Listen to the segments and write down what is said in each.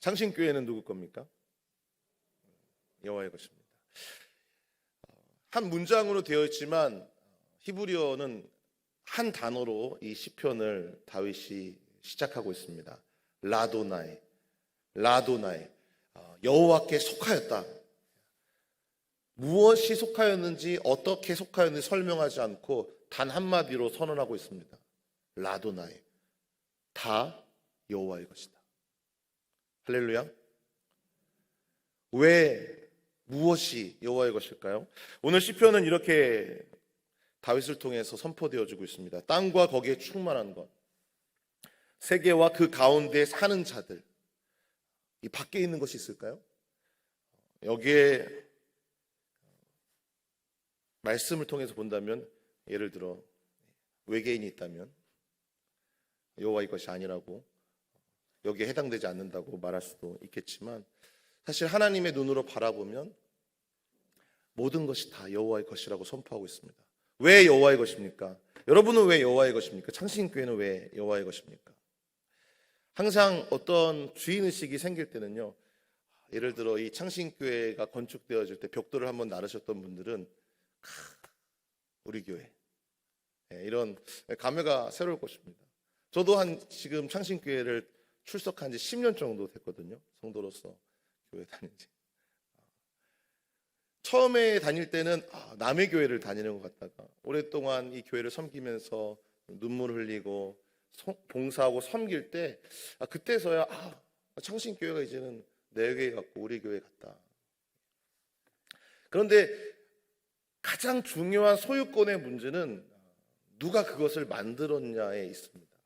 창신교회는 누구 겁니까? 여호와의 것입니다. 한 문장으로 되어 있지만 히브리어는 한 단어로 이 시편을 다윗이 시작하고 있습니다. 라도나이, 라도나이, 어, 여호와께 속하였다. 무엇이 속하였는지 어떻게 속하였는지 설명하지 않고 단 한마디로 선언하고 있습니다. 라도나이, 다 여호와의 것이다. 할렐루야. 왜 무엇이 여호와의 것일까요? 오늘 시편은 이렇게 다윗을 통해서 선포되어지고 있습니다. 땅과 거기에 충만한 것, 세계와 그 가운데 사는 자들, 이 밖에 있는 것이 있을까요? 여기에 말씀을 통해서 본다면 예를 들어 외계인이 있다면 여호와의 것이 아니라고 여기에 해당되지 않는다고 말할 수도 있겠지만 사실 하나님의 눈으로 바라보면 모든 것이 다 여호와의 것이라고 선포하고 있습니다. 왜 여호와의 것입니까? 여러분은 왜 여호와의 것입니까? 창신교회는 왜 여호와의 것입니까? 항상 어떤 주인 의식이 생길 때는요. 예를 들어 이 창신교회가 건축되어질 때 벽돌을 한번 나르셨던 분들은 아, 우리 교회 예, 이런 감회가 새로울 것입니다. 저도 한 지금 창신교회를 출석한 지 10년 정도 됐거든요. 성도로서 교회 다닌 지. 처음에 다닐 때는 아, 남의 교회를 다니는 것 같다가 오랫동안 이 교회를 섬기면서 눈물 흘리고 소- 봉사하고 섬길 때 아, 그때서야 아, 창신교회가 이제는 내 교회 같고 우리 교회 같다. 그런데 가장 중요한 소유권의 문제는 누가 그것을 만들었냐에 있습니다.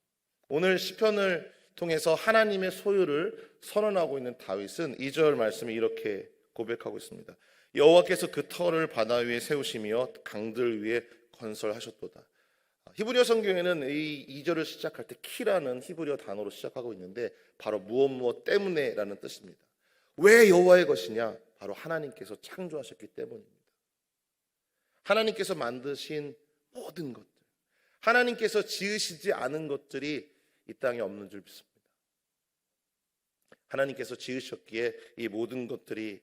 오늘 시편을 통해서 하나님의 소유를 선언하고 있는 다윗은 2절 말씀이 이렇게 고백하고 있습니다. 여호와께서 그 터를 바다 위에 세우시며 강들 위에 건설하셨도다. 히브리어 성경에는 이 2절을 시작할 때 키라는 히브리어 단어로 시작하고 있는데 바로 무엇 무엇 때문에라는 뜻입니다. 왜 여호와의 것이냐? 바로 하나님께서 창조하셨기 때문입니다. 하나님께서 만드신 모든 것들, 하나님께서 지으시지 않은 것들이 이 땅에 없는 줄 믿습니다. 하나님께서 지으셨기에 이 모든 것들이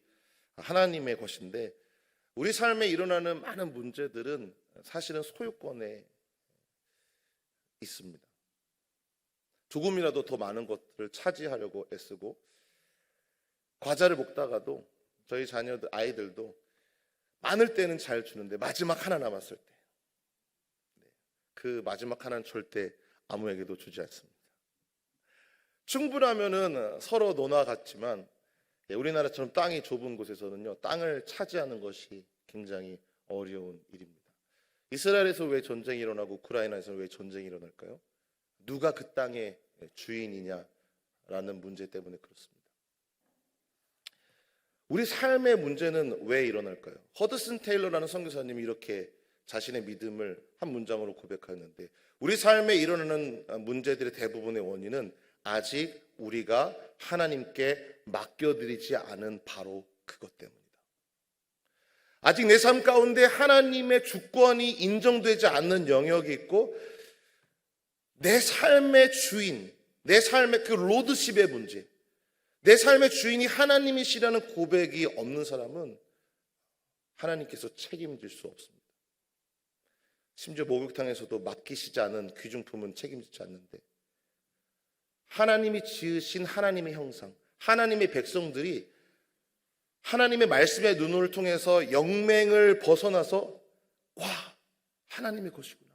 하나님의 것인데 우리 삶에 일어나는 많은 문제들은 사실은 소유권에 있습니다. 조금이라도 더 많은 것들을 차지하려고 애쓰고 과자를 먹다가도 저희 자녀들 아이들도 많을 때는 잘 주는데 마지막 하나 남았을 때 그 마지막 하나는 절대 아무에게도 주지 않습니다. 충분하면은 서로 논아 같지만 예, 우리나라처럼 땅이 좁은 곳에서는요 땅을 차지하는 것이 굉장히 어려운 일입니다. 이스라엘에서 왜 전쟁이 일어나고 우크라이나에서 왜 전쟁이 일어날까요? 누가 그 땅의 주인이냐라는 문제 때문에 그렇습니다. 우리 삶의 문제는 왜 일어날까요? 허드슨 테일러라는 선교사님이 이렇게 자신의 믿음을 한 문장으로 고백하였는데 우리 삶에 일어나는 문제들의 대부분의 원인은 아직 우리가 하나님께 맡겨드리지 않은 바로 그것 때문이다. 아직 내 삶 가운데 하나님의 주권이 인정되지 않는 영역이 있고 내 삶의 주인, 내 삶의 그 로드십의 문제, 내 삶의 주인이 하나님이시라는 고백이 없는 사람은 하나님께서 책임질 수 없습니다. 심지어 목욕탕에서도 맡기시지 않은 귀중품은 책임지지 않는데 하나님이 지으신 하나님의 형상, 하나님의 백성들이 하나님의 말씀의 눈을 통해서 영맹을 벗어나서 와 하나님의 것이구나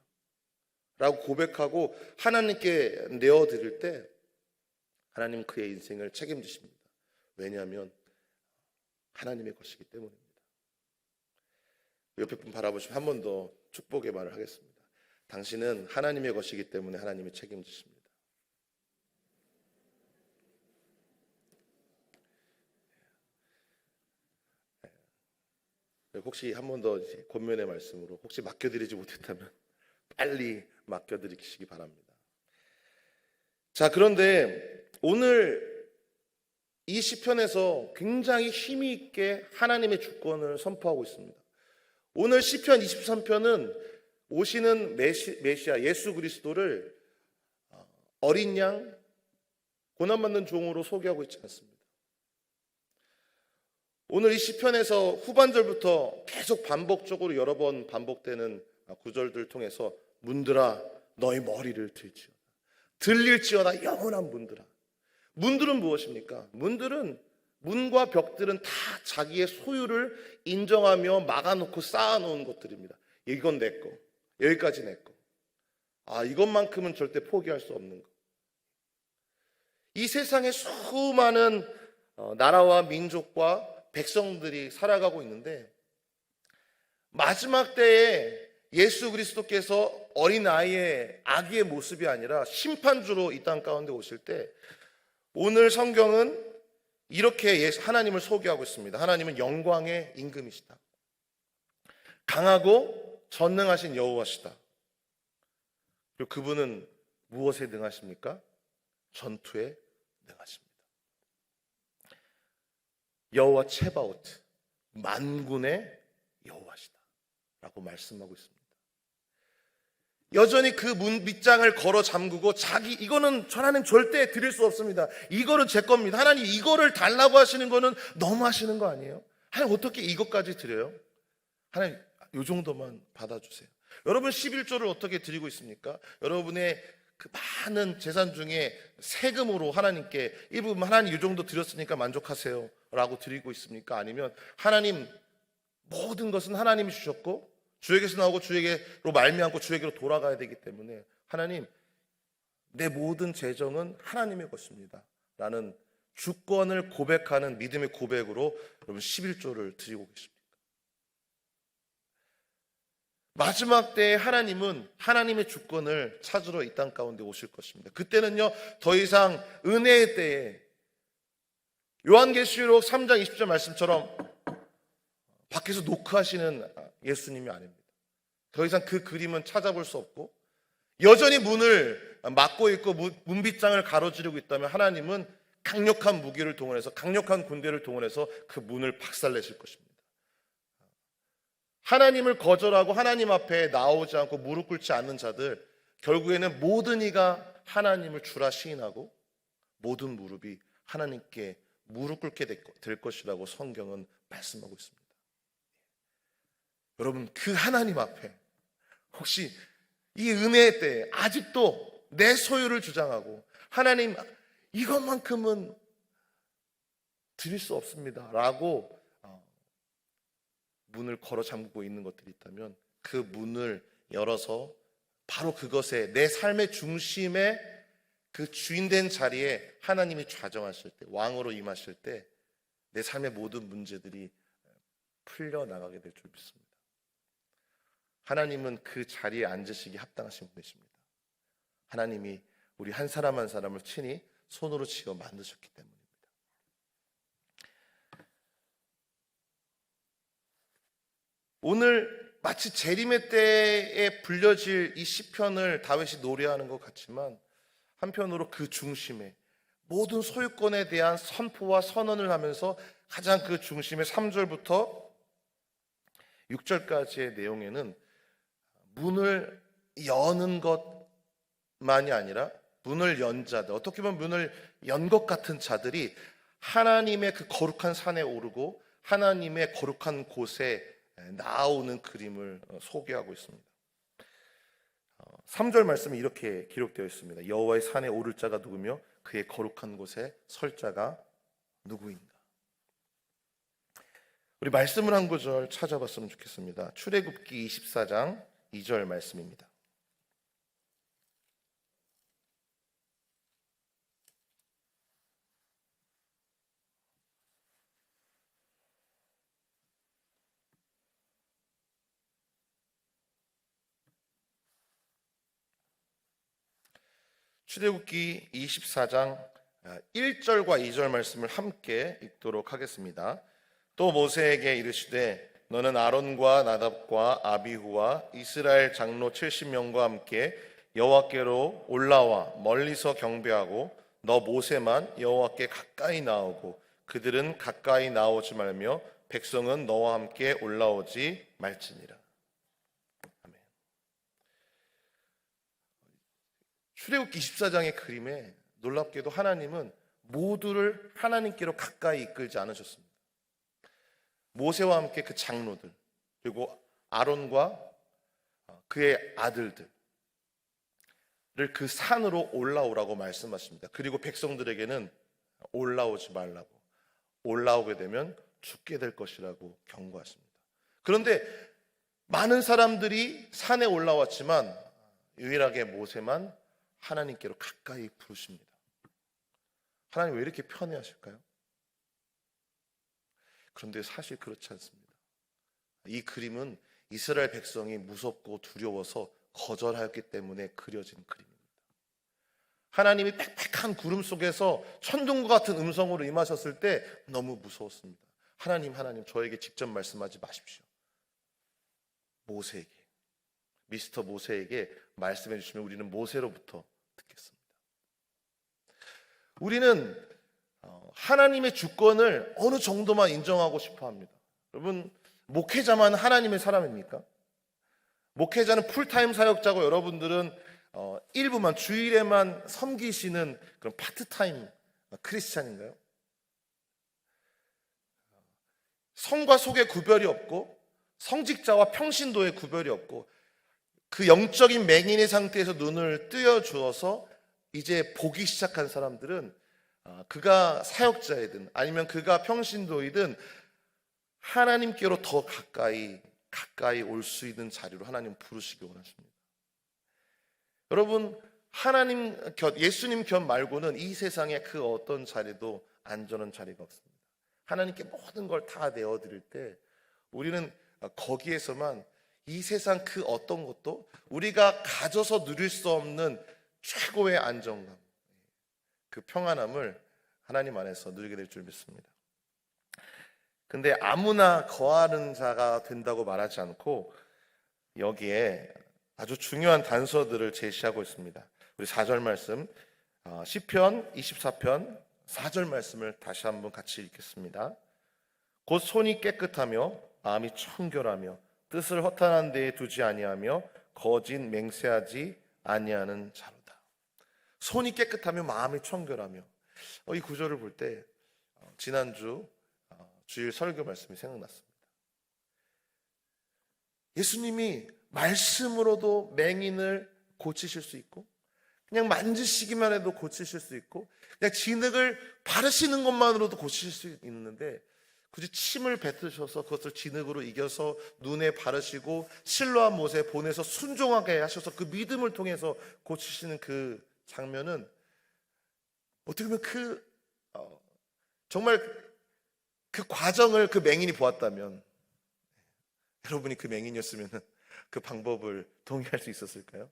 라고 고백하고 하나님께 내어드릴 때 하나님 그의 인생을 책임지십니다. 왜냐하면 하나님의 것이기 때문입니다. 옆에 분 바라보시면 한 번 더 축복의 말을 하겠습니다. 당신은 하나님의 것이기 때문에 하나님이 책임지십니다. 혹시 한 번 더 권면의 말씀으로 혹시 맡겨드리지 못했다면 빨리 맡겨드리시기 바랍니다. 자, 그런데 오늘 이 시편에서 굉장히 힘이 있게 하나님의 주권을 선포하고 있습니다. 오늘 시편 23편은 오시는 메시, 메시아 예수 그리스도를 어린 양 고난받는 종으로 소개하고 있지 않습니다. 오늘 이 시편에서 후반절부터 계속 반복적으로 여러 번 반복되는 구절들을 통해서 문들아 너희 머리를 들지어다 들릴지어다 영원한 문들아 문들은 무엇입니까? 문들은 문과 벽들은 다 자기의 소유를 인정하며 막아놓고 쌓아놓은 것들입니다. 이건 내 거, 여기까지 내 거. 아 이것만큼은 절대 포기할 수 없는 거. 이 세상에 수많은 어, 나라와 민족과 백성들이 살아가고 있는데 마지막 때에 예수 그리스도께서 어린 아이의 아기의 모습이 아니라 심판주로 이 땅 가운데 오실 때 오늘 성경은 이렇게 예- 하나님을 소개하고 있습니다. 하나님은 영광의 임금이시다. 강하고 전능하신 여호와시다. 그리고 그분은 무엇에 능하십니까? 전투에 능하십니다. 여호와 체바오트 만군의 여호와시다라고 말씀하고 있습니다. 여전히 그 문 밑장을 걸어 잠그고 자기 이거는 하나님 절대 드릴 수 없습니다. 이거는 제 겁니다. 하나님 이거를 달라고 하시는 거는 너무 하시는 거 아니에요? 하나님 어떻게 이것까지 드려요? 하나님 요 정도만 받아주세요. 여러분 11조를 어떻게 드리고 있습니까? 여러분의 그 많은 재산 중에 세금으로 하나님께 일부분 하나님 이 정도 드렸으니까 만족하세요 라고 드리고 있습니까? 아니면 하나님 모든 것은 하나님이 주셨고 주에게서 나오고 주에게로 말미암고 주에게로 돌아가야 되기 때문에 하나님 내 모든 재정은 하나님의 것입니다 라는 주권을 고백하는 믿음의 고백으로 여러분 11조를 드리고 계십니다 마지막 때에 하나님은 하나님의 주권을 찾으러 이 땅 가운데 오실 것입니다. 그때는요, 더 이상 은혜의 때에 요한계시록 3장 20절 말씀처럼 밖에서 노크하시는 예수님이 아닙니다. 더 이상 그 그림은 찾아볼 수 없고 여전히 문을 막고 있고 문- 문빗장을 가로지르고 있다면 하나님은 강력한 무기를 동원해서 강력한 군대를 동원해서 그 문을 박살내실 것입니다. 하나님을 거절하고 하나님 앞에 나오지 않고 무릎 꿇지 않는 자들 결국에는 모든 이가 하나님을 주라 시인하고 모든 무릎이 하나님께 무릎 꿇게 될 것이라고 성경은 말씀하고 있습니다. 여러분 그 하나님 앞에 혹시 이 은혜의 때에 아직도 내 소유를 주장하고 하나님 이것만큼은 드릴 수 없습니다 라고 어, 문을 걸어 잠그고 있는 것들이 있다면 그 문을 열어서 바로 그것에 내 삶의 중심에 그 주인된 자리에 하나님이 좌정하실 때 왕으로 임하실 때 내 삶의 모든 문제들이 풀려 나가게 될 줄 믿습니다. 하나님은 그 자리에 앉으시기 합당하신 분이십니다. 하나님이 우리 한 사람 한 사람을 친히 손으로 지어 만드셨기 때문입니다. 오늘 마치 재림의 때에 불려질 이 시편을 다윗이 노래하는 것 같지만 한편으로 그 중심에 모든 소유권에 대한 선포와 선언을 하면서 가장 그 중심의 3절부터 6절까지의 내용에는 문을 여는 것만이 아니라 문을 연 자들, 어떻게 보면 문을 연 것 같은 자들이 하나님의 그 거룩한 산에 오르고 하나님의 거룩한 곳에 나오는 그림을 어, 소개하고 있습니다. 3절 말씀에 이렇게 기록되어 있습니다. 여호와의 산에 오를 자가 누구며 그의 거룩한 곳에 설 자가 누구인가? 우리 말씀을 한 구절 찾아봤으면 좋겠습니다. 출애굽기 24장 2절 말씀입니다. 출애굽기 24장 1절과 2절 말씀을 함께 읽도록 하겠습니다. 또 모세에게 이르시되 너는 아론과 나답과 아비후와 이스라엘 장로 70명과 함께 여호와께로 올라와 멀리서 경배하고 너 모세만 여호와께 가까이 나오고 그들은 가까이 나오지 말며 백성은 너와 함께 올라오지 말지니라. 아멘. 출애굽기 24장의 그림에 놀랍게도 하나님은 모두를 하나님께로 가까이 이끌지 않으셨습니다. 모세와 함께 그 장로들 그리고 아론과 그의 아들들을 그 산으로 올라오라고 말씀하십니다. 그리고 백성들에게는 올라오지 말라고 올라오게 되면 죽게 될 것이라고 경고하십니다. 그런데 많은 사람들이 산에 올라왔지만 유일하게 모세만 하나님께로 가까이 부르십니다. 하나님 왜 이렇게 편애하실까요? 그런데 사실 그렇지 않습니다. 이 그림은 이스라엘 백성이 무섭고 두려워서 거절하였기 때문에 그려진 그림입니다. 하나님이 빽빽한 구름 속에서 천둥과 같은 음성으로 임하셨을 때 너무 무서웠습니다. 하나님, 하나님, 저에게 직접 말씀하지 마십시오. 모세에게, 미스터 모세에게 말씀해 주시면 우리는 모세로부터 듣겠습니다. 우리는 어, 하나님의 주권을 어느 정도만 인정하고 싶어 합니다. 여러분, 목회자만 하나님의 사람입니까? 목회자는 풀타임 사역자고 여러분들은 어, 일부만 주일에만 섬기시는 그런 파트타임 크리스찬인가요? 성과 속의 구별이 없고 성직자와 평신도의 구별이 없고 그 영적인 맹인의 상태에서 눈을 뜨여 주어서 이제 보기 시작한 사람들은 아, 그가 사역자이든 아니면 그가 평신도이든 하나님께로 더 가까이 가까이 올 수 있는 자리로 하나님 부르시기 원하십니다. 여러분 하나님 곁 예수님 곁 말고는 이 세상에 그 어떤 자리도 안전한 자리가 없습니다. 하나님께 모든 걸 다 내어 드릴 때 우리는 거기에서만 이 세상 그 어떤 것도 우리가 가져서 누릴 수 없는 최고의 안정감, 그 평안함을 하나님 안에서 누리게 될 줄 믿습니다. 근데 아무나 거하는 자가 된다고 말하지 않고 여기에 아주 중요한 단서들을 제시하고 있습니다. 우리 4절 말씀, 어, 시편 24편 4절 말씀을 다시 한번 같이 읽겠습니다. 곧 손이 깨끗하며 마음이 청결하며 뜻을 허탄한 데에 두지 아니하며 거짓 맹세하지 아니하는 자로다. 손이 깨끗하며 마음이 청결하며 어, 이 구절을 볼때 어, 지난주 어, 주일 설교 말씀이 생각났습니다. 예수님이 말씀으로도 맹인을 고치실 수 있고 그냥 만지시기만 해도 고치실 수 있고 그냥 진흙을 바르시는 것만으로도 고치실 수 있는데 굳이 침을 뱉으셔서 그것을 진흙으로 이겨서 눈에 바르시고 실로한 못에 보내서 순종하게 하셔서 그 믿음을 통해서 고치시는 그 장면은 어떻게 보면 그 어, 정말 그 과정을 그 맹인이 보았다면 여러분이 그 맹인이었으면 그 방법을 동의할 수 있었을까요?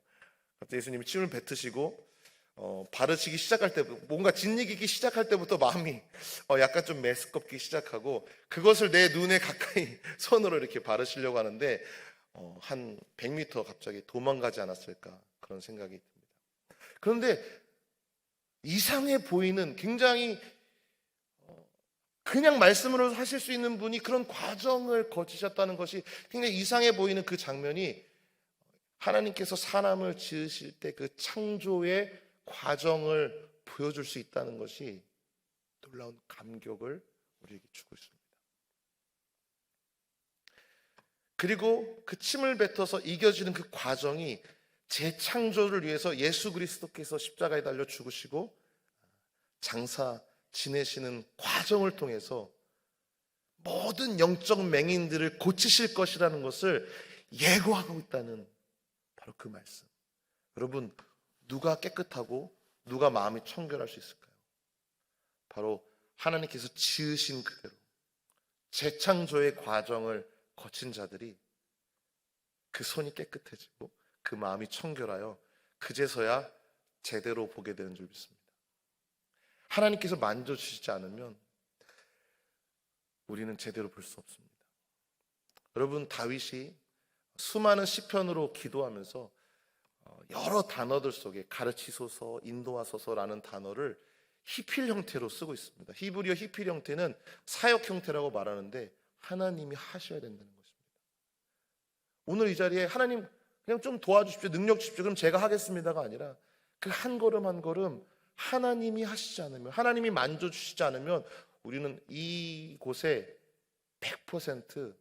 갑자기 예수님이 침을 뱉으시고 어, 바르시기 시작할 때 뭔가 짓이기 시작할 때부터 마음이 어, 약간 좀 메스껍기 시작하고 그것을 내 눈에 가까이 손으로 이렇게 바르시려고 하는데 어, 한 100m 갑자기 도망가지 않았을까 그런 생각이. 그런데 이상해 보이는 굉장히 어, 그냥 말씀으로 하실 수 있는 분이 그런 과정을 거치셨다는 것이 굉장히 이상해 보이는 그 장면이 하나님께서 사람을 지으실 때 그 창조의 과정을 보여줄 수 있다는 것이 놀라운 감격을 우리에게 주고 있습니다. 그리고 그 침을 뱉어서 이겨지는 그 과정이 재창조를 위해서 예수 그리스도께서 십자가에 달려 죽으시고 장사 지내시는 과정을 통해서 모든 영적 맹인들을 고치실 것이라는 것을 예고하고 있다는 바로 그 말씀. 여러분, 누가 깨끗하고 누가 마음이 청결할 수 있을까요? 바로 하나님께서 지으신 그대로 재창조의 과정을 거친 자들이 그 손이 깨끗해지고 그 마음이 청결하여 그제서야 제대로 보게 되는 줄 믿습니다. 하나님께서 만져주시지 않으면 우리는 제대로 볼 수 없습니다. 여러분 다윗이 수많은 시편으로 기도하면서 어, 여러 단어들 속에 가르치소서, 인도하소서라는 단어를 히필 형태로 쓰고 있습니다. 히브리어 히필 형태는 사역 형태라고 말하는데 하나님이 하셔야 된다는 것입니다. 오늘 이 자리에 하나님 그냥 좀 도와주십시오. 능력 주십시오. 그럼 제가 하겠습니다가 아니라 그 한 걸음 한 걸음 하나님이 하시지 않으면 하나님이 만져 주시지 않으면 우리는 이곳에 100%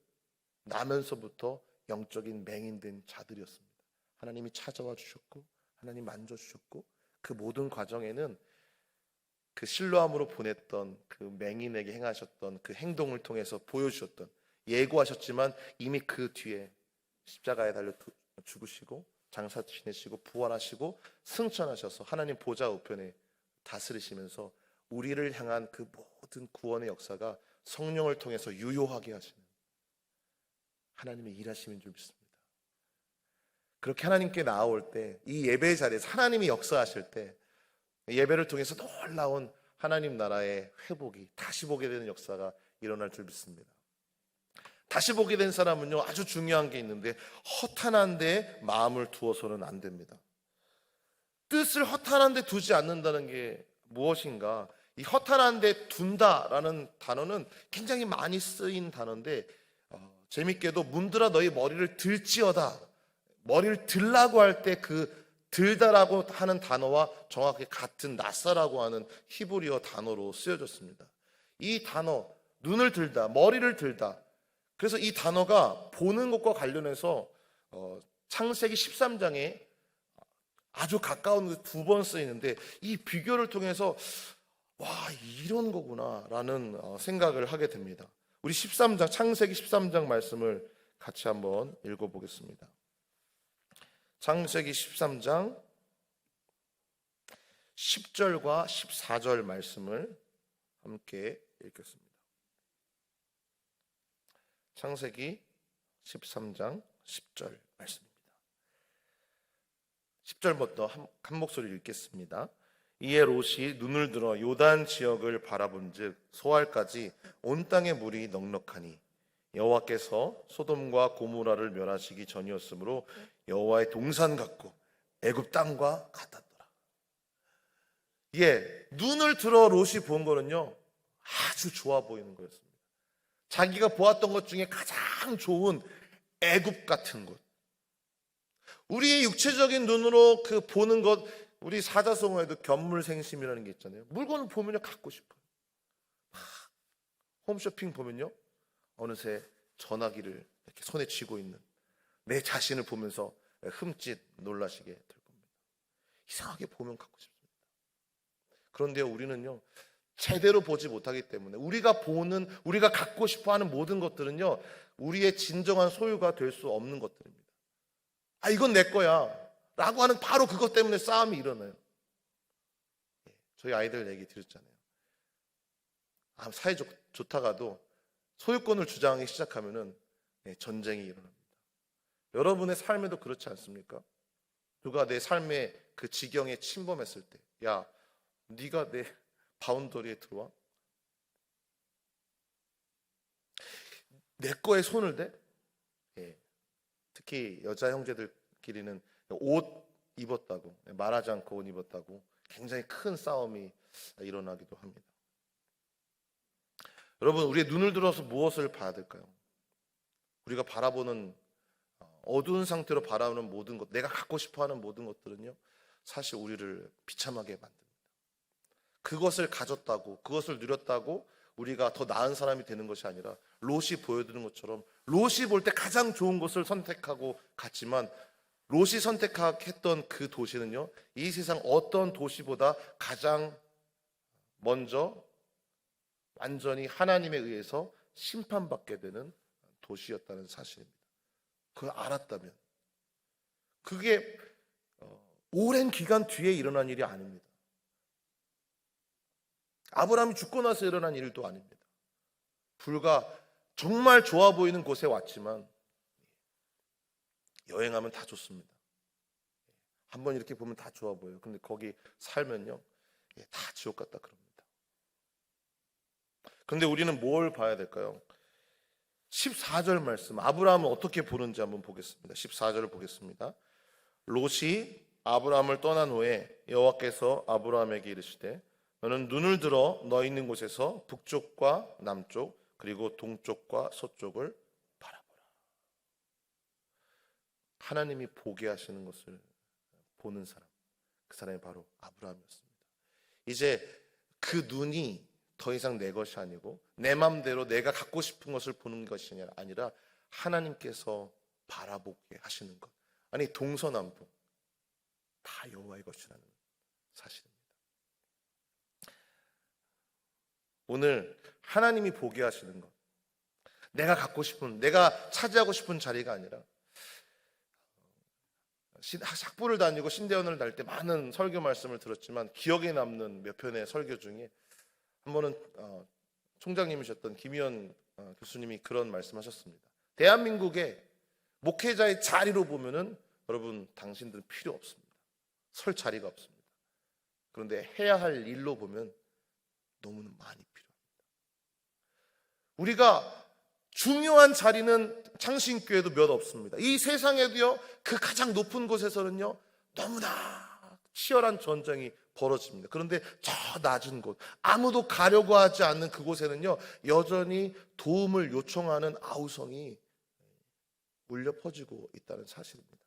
나면서부터 영적인 맹인된 자들이었습니다. 하나님이 찾아와 주셨고 하나님 만져 주셨고 그 모든 과정에는 그 실로함으로 보냈던 그 맹인에게 행하셨던 그 행동을 통해서 보여주셨던 예고하셨지만 이미 그 뒤에 십자가에 달려 두- 죽으시고 장사 지내시고 부활하시고 승천하셔서 하나님 보좌 우편에 다스리시면서 우리를 향한 그 모든 구원의 역사가 성령을 통해서 유효하게 하시는 하나님의 일하심인 줄 믿습니다. 그렇게 하나님께 나아올 때 이 예배 자리에서 하나님이 역사하실 때 예배를 통해서 놀라운 하나님 나라의 회복이 다시 보게 되는 역사가 일어날 줄 믿습니다. 다시 보게 된 사람은요 아주 중요한 게 있는데 허탄한 데 마음을 두어서는 안 됩니다. 뜻을 허탄한 데 두지 않는다는 게 무엇인가? 이 허탄한 데 둔다라는 단어는 굉장히 많이 쓰인 단어인데 어, 재밌게도 문들아 너희 머리를 들지어다 머리를 들라고 할 때 그 들다라고 하는 단어와 정확히 같은 낯사라고 하는 히브리어 단어로 쓰여졌습니다. 이 단어 눈을 들다 머리를 들다 그래서 이 단어가 보는 것과 관련해서 어, 창세기 13장에 아주 가까운 두 번 쓰이는데 이 비교를 통해서 와 이런 거구나라는 어, 생각을 하게 됩니다. 우리 13장 창세기 13장 말씀을 같이 한번 읽어보겠습니다. 창세기 13장 10절과 14절 말씀을 함께 읽겠습니다. 창세기 13장 10절 말씀입니다. 10절부터 한, 한 목소리 읽겠습니다. 이에 롯이 눈을 들어 요단 지역을 바라본즉 소알까지 온 땅의 물이 넉넉하니 여호와께서 소돔과 고모라를 멸하시기 전이었으므로 여호와의 동산 같고 애굽 땅과 같았더라. 예, 눈을 들어 롯이 본 거는요 아주 좋아 보이는 거였습니다. 자기가 보았던 것 중에 가장 좋은 애굽 같은 곳. 우리의 육체적인 눈으로 그 보는 것, 우리 사자성어에도 견물생심이라는 게 있잖아요. 물건을 보면요 갖고 싶어요. 막 홈쇼핑 보면요 어느새 전화기를 이렇게 손에 쥐고 있는 내 자신을 보면서 흠칫 놀라시게 될 겁니다. 이상하게 보면 갖고 싶습니다. 그런데 우리는요 제대로 보지 못하기 때문에 우리가 보는 우리가 갖고 싶어 하는 모든 것들은요 우리의 진정한 소유가 될 수 없는 것들입니다. 아 이건 내 거야 라고 하는 바로 그것 때문에 싸움이 일어나요. 예, 저희 아이들 얘기 들었잖아요. 아, 사이 좋, 좋다가도 소유권을 주장하기 시작하면은 예, 전쟁이 일어납니다. 여러분의 삶에도 그렇지 않습니까? 누가 내 삶의 그 지경에 침범했을 때, 야, 네가 내 바운더리에 들어와? 내 거에 손을 대? 예. 특히 여자 형제들끼리는 옷 입었다고 말하지 않고 옷 입었다고 굉장히 큰 싸움이 일어나기도 합니다. 여러분 우리의 눈을 들어서 무엇을 봐야 될까요? 우리가 바라보는 어, 어두운 상태로 바라보는 모든 것, 내가 갖고 싶어하는 모든 것들은요, 사실 우리를 비참하게 만듭니다. 그것을 가졌다고, 그것을 누렸다고 우리가 더 나은 사람이 되는 것이 아니라 롯이 보여드는 것처럼 롯이 볼 때 가장 좋은 것을 선택하고 갔지만 롯이 선택했던 그 도시는요, 이 세상 어떤 도시보다 가장 먼저 완전히 하나님에 의해서 심판받게 되는 도시였다는 사실입니다. 그걸 알았다면 그게 어, 오랜 기간 뒤에 일어난 일이 아닙니다. 아브라함이 죽고 나서 일어난 일도 아닙니다. 불과 정말 좋아 보이는 곳에 왔지만 여행하면 다 좋습니다. 한번 이렇게 보면 다 좋아 보여요. 근데 거기 살면요, 예, 다 지옥 같다 그럽니다. 근데 우리는 뭘 봐야 될까요? 14절 말씀, 아브라함을 어떻게 보는지 한번 보겠습니다. 14절을 보겠습니다. 롯이 아브라함을 떠난 후에 여호와께서 아브라함에게 이르시되 너는 눈을 들어 너 있는 곳에서 북쪽과 남쪽 그리고 동쪽과 서쪽을 바라보라. 하나님이 보게 하시는 것을 보는 사람, 그 사람이 바로 아브라함이었습니다. 이제 그 눈이 더 이상 내 것이 아니고 내 마음대로 내가 갖고 싶은 것을 보는 것이 아니라 하나님께서 바라보게 하시는 것. 아니 동서남북 다 여호와의 것이라는 사실입니다. 오늘 하나님이 보게 하시는 것. 내가 갖고 싶은 내가 차지하고 싶은 자리가 아니라 신- 학부를 다니고 신대원을 다닐 때 많은 설교 말씀을 들었지만 기억에 남는 몇 편의 설교 중에 한 번은 어, 총장님이셨던 김희연 어, 교수님이 그런 말씀하셨습니다. 대한민국의 목회자의 자리로 보면은 여러분 당신들은 필요 없습니다. 설 자리가 없습니다. 그런데 해야 할 일로 보면 너무나 많이 필요합니다. 우리가 중요한 자리는 창신교회도 몇 없습니다. 이 세상에도요, 그 가장 높은 곳에서는요, 너무나 치열한 전쟁이 벌어집니다. 그런데 저 낮은 곳, 아무도 가려고 하지 않는 그곳에는요, 여전히 도움을 요청하는 아우성이 울려 퍼지고 있다는 사실입니다.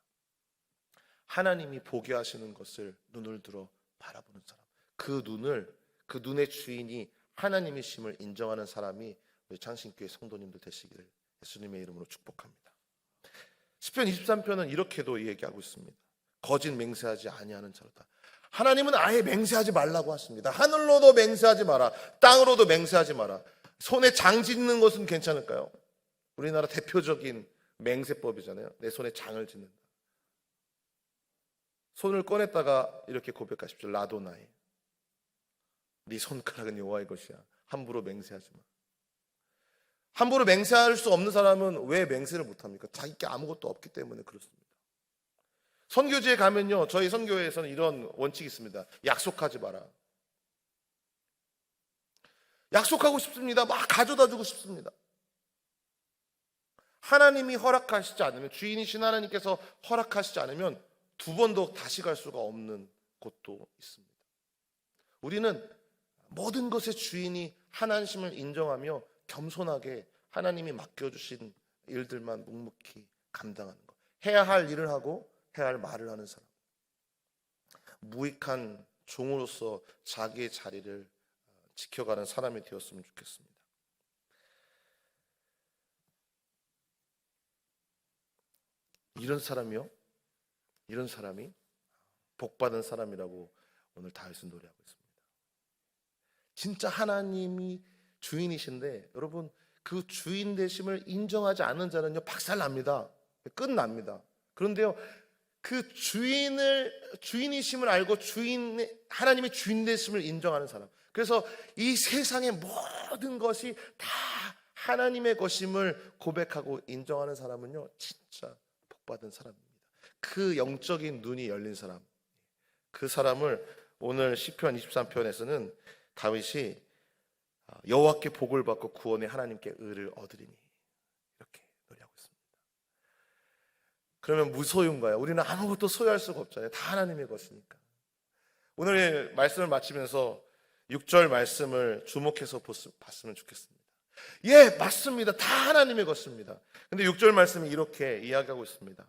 하나님이 보게 하시는 것을 눈을 들어 바라보는 사람, 그 눈을, 그 눈의 주인이 하나님이심을 인정하는 사람이 우리 창신교회 성도님들 되시기를 예수님의 이름으로 축복합니다. 시편 23편은 이렇게도 얘기하고 있습니다. 거짓 맹세하지 아니하는 자로다. 하나님은 아예 맹세하지 말라고 하십니다. 하늘로도 맹세하지 마라. 땅으로도 맹세하지 마라. 손에 장 짓는 것은 괜찮을까요? 우리나라 대표적인 맹세법이잖아요. 내 손에 장을 짓는다. 손을 꺼냈다가 이렇게 고백하십시오. 라도나이. 네 손가락은 여호와의 것이야. 함부로 맹세하지 마. 함부로 맹세할 수 없는 사람은 왜 맹세를 못 합니까? 자기께 아무것도 없기 때문에 그렇습니다. 선교지에 가면요, 저희 선교회에서는 이런 원칙이 있습니다. 약속하지 마라. 약속하고 싶습니다. 막 가져다 주고 싶습니다. 하나님이 허락하시지 않으면, 주인이신 하나님께서 허락하시지 않으면 두 번도 다시 갈 수가 없는 곳도 있습니다. 우리는 모든 것의 주인이 하나님을 인정하며 겸손하게 하나님이 맡겨주신 일들만 묵묵히 감당하는 것. 해야 할 일을 하고 해야 할 말을 하는 사람. 무익한 종으로서 자기의 자리를 지켜가는 사람이 되었으면 좋겠습니다. 이런 사람이요? 이런 사람이 복받은 사람이라고 오늘 다윗은 노래하고 있습니다. 진짜 하나님이 주인이신데 여러분 그 주인 되심을 인정하지 않는 자는요 박살 납니다. 끝납니다. 그런데요 그 주인을 주인이심을 알고 주인 하나님의 주인 되심을 인정하는 사람. 그래서 이 세상의 모든 것이 다 하나님의 것임을 고백하고 인정하는 사람은요 진짜 복받은 사람입니다. 그 영적인 눈이 열린 사람. 그 사람을 오늘 시편 23편에서는 다윗이 여호와께 복을 받고 구원의 하나님께 의를 얻으리니 이렇게 노래하고 있습니다. 그러면 무소유인가요? 우리는 아무것도 소유할 수가 없잖아요. 다 하나님의 것이니까. 오늘 말씀을 마치면서 6절 말씀을 주목해서 봤으면 좋겠습니다. 예, 맞습니다. 다 하나님의 것입니다. 근데 6절 말씀이 이렇게 이야기하고 있습니다.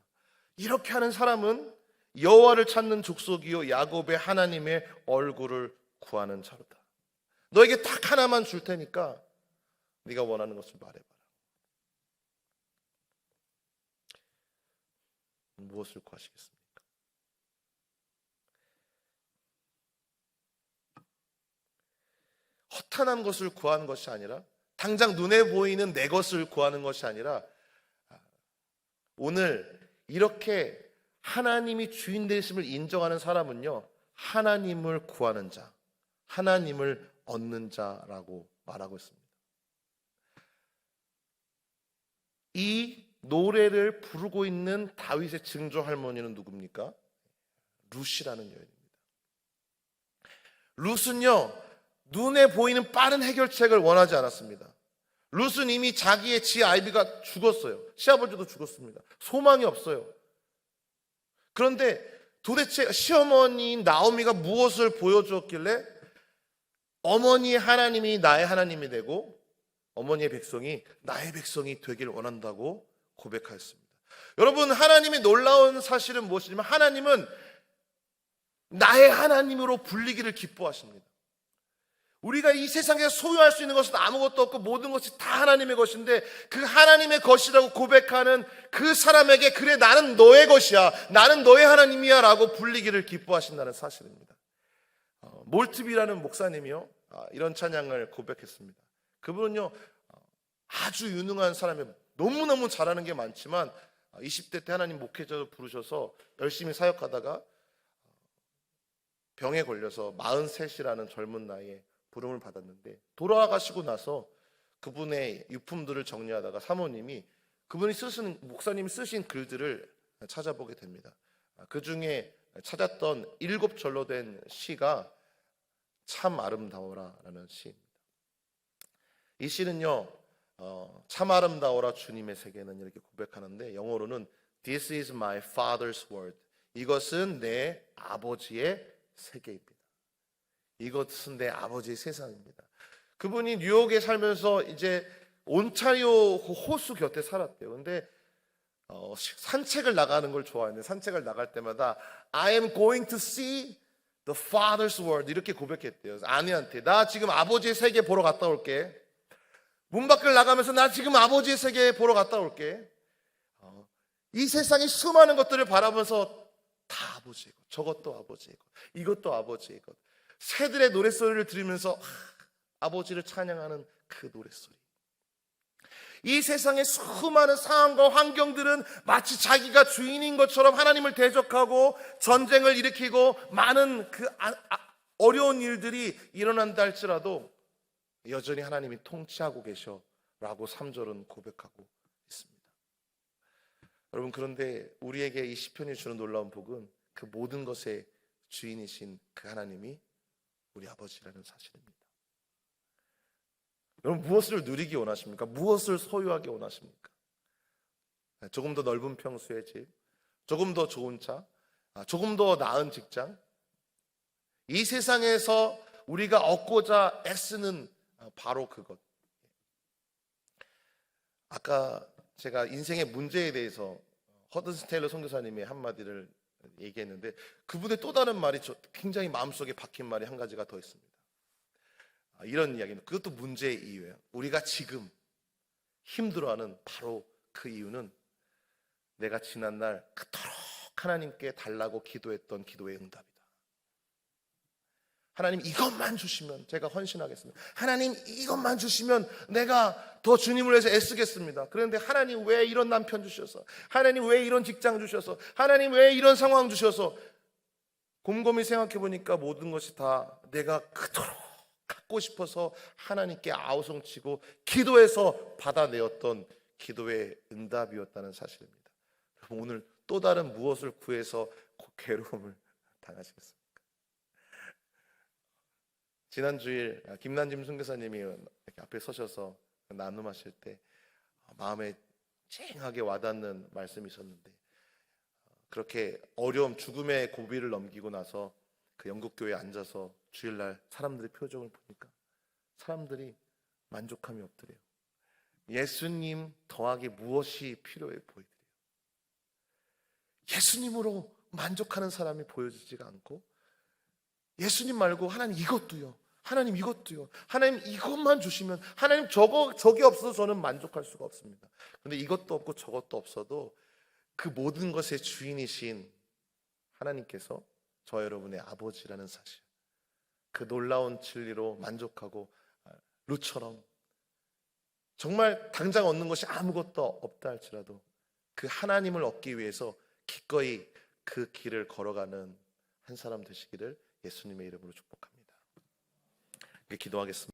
이렇게 하는 사람은 여호와를 찾는 족속이요 야곱의 하나님의 얼굴을 구하는 자로다. 너에게 딱 하나만 줄 테니까 네가 원하는 것을 말해봐라. 무엇을 구하시겠습니까? 허탄한 것을 구하는 것이 아니라 당장 눈에 보이는 내 것을 구하는 것이 아니라 오늘 이렇게 하나님이 주인 되심을 인정하는 사람은요 하나님을 구하는 자, 하나님을 얻는 자라고 말하고 있습니다. 이 노래를 부르고 있는 다윗의 증조 할머니는 누굽니까? 룻이라는 여인입니다. 룻은요 눈에 보이는 빠른 해결책을 원하지 않았습니다. 룻은 이미 자기의 지 아이비가 죽었어요. 시아버지도 죽었습니다. 소망이 없어요. 그런데 도대체 시어머니인 나오미가 무엇을 보여주었길래 어머니의 하나님이 나의 하나님이 되고 어머니의 백성이 나의 백성이 되길 원한다고 고백하였습니다. 여러분 하나님이 놀라운 사실은 무엇이냐면 하나님은 나의 하나님으로 불리기를 기뻐하십니다. 우리가 이 세상에서 소유할 수 있는 것은 아무것도 없고 모든 것이 다 하나님의 것인데 그 하나님의 것이라고 고백하는 그 사람에게 그래 나는 너의 것이야 나는 너의 하나님이야 라고 불리기를 기뻐하신다는 사실입니다 어, 몰트비라는 목사님이요 아, 이런 찬양을 고백했습니다 그분은요 어, 아주 유능한 사람이 너무너무 잘하는 게 많지만 어, 20대 때 하나님 목회자로 부르셔서 열심히 사역하다가 병에 걸려서 43이라는 젊은 나이에 부름을 받았는데 돌아가시고 나서 그분의 유품들을 정리하다가 사모님이 그분이 쓰신 목사님이 쓰신 글들을 찾아보게 됩니다. 그 중에 찾았던 일곱 절로 된 시가 참 아름다워라라는 시입니다. 이 시는요, 어, 참 아름다워라 주님의 세계는 이렇게 고백하는데 영어로는 This is my Father's word. 이것은 내 아버지의 세계입니다. 이것은 내 아버지의 세상입니다. 그분이 뉴욕에 살면서 이제 온타리오 그 호수 곁에 살았대요. 근데 어, 산책을 나가는 걸 좋아했는데 산책을 나갈 때마다 I am going to see the Father's world 이렇게 고백했대요. 아내한테 나 지금 아버지의 세계 보러 갔다 올게. 문 밖을 나가면서 나 지금 아버지의 세계 보러 갔다 올게. 어, 이 세상의 수많은 것들을 바라보면서 다 아버지의 것, 저것도 아버지의 것, 이것도 아버지의 것. 새들의 노랫소리를 들으면서 하, 아버지를 찬양하는 그 노랫소리. 이 세상의 수많은 상황과 환경들은 마치 자기가 주인인 것처럼 하나님을 대적하고 전쟁을 일으키고 많은 그 아- 아- 어려운 일들이 일어난다 할지라도 여전히 하나님이 통치하고 계셔 라고 3절은 고백하고 있습니다. 여러분 그런데 우리에게 이 시편이 주는 놀라운 복은 그 모든 것의 주인이신 그 하나님이 우리 아버지라는 사실입니다. 여러분 무엇을 누리기 원하십니까? 무엇을 소유하기 원하십니까? 네, 조금 더 넓은 평수의 집, 조금 더 좋은 차, 아, 조금 더 나은 직장. 이 세상에서 우리가 얻고자 애쓰는 아, 바로 그것. 아까 제가 인생의 문제에 대해서 허든스 테일러 선교사님의 한마디를 얘기했는데 그분의 또 다른 말이 저 굉장히 마음속에 박힌 말이 한 가지가 더 있습니다. 아, 이런 이야기는 그것도 문제의 이유예요. 우리가 지금 힘들어하는 바로 그 이유는 내가 지난날 그토록 하나님께 달라고 기도했던 기도의 응답이다. 하나님 이것만 주시면 제가 헌신하겠습니다. 하나님 이것만 주시면 내가 더 주님을 위해서 애쓰겠습니다. 그런데 하나님 왜 이런 남편 주셔서 하나님 왜 이런 직장 주셔서 하나님 왜 이런 상황 주셔서 곰곰이 생각해 보니까 모든 것이 다 내가 그토록 갖고 싶어서 하나님께 아우성치고 기도해서 받아내었던 기도의 응답이었다는 사실입니다. 오늘 또 다른 무엇을 구해서 괴로움을 당하시겠습니까? 지난 주일 김난짐 선교사님이 이렇게 앞에 서셔서 나눔하실 때 마음에 쨍하게 와닿는 말씀이 있었는데 그렇게 어려움 죽음의 고비를 넘기고 나서 그 영국 교회에 앉아서 주일날 사람들의 표정을 보니까 사람들이 만족함이 없더래요. 예수님 더하기 무엇이 필요해 보이더래요. 예수님으로 만족하는 사람이 보여지지가 않고 예수님 말고 하나님 이것도요. 하나님 이것도요. 하나님 이것만 주시면 하나님 저거 저게 없어서 저는 만족할 수가 없습니다. 근데 이것도 없고 저것도 없어도 그 모든 것의 주인이신 하나님께서 저 여러분의 아버지라는 사실. 그 놀라운 진리로 만족하고 아, 루처럼 정말 당장 얻는 것이 아무것도 없다 할지라도 그 하나님을 얻기 위해서 기꺼이 그 길을 걸어가는 한 사람 되시기를 예수님의 이름으로 축복합니다. 기도하겠습니다.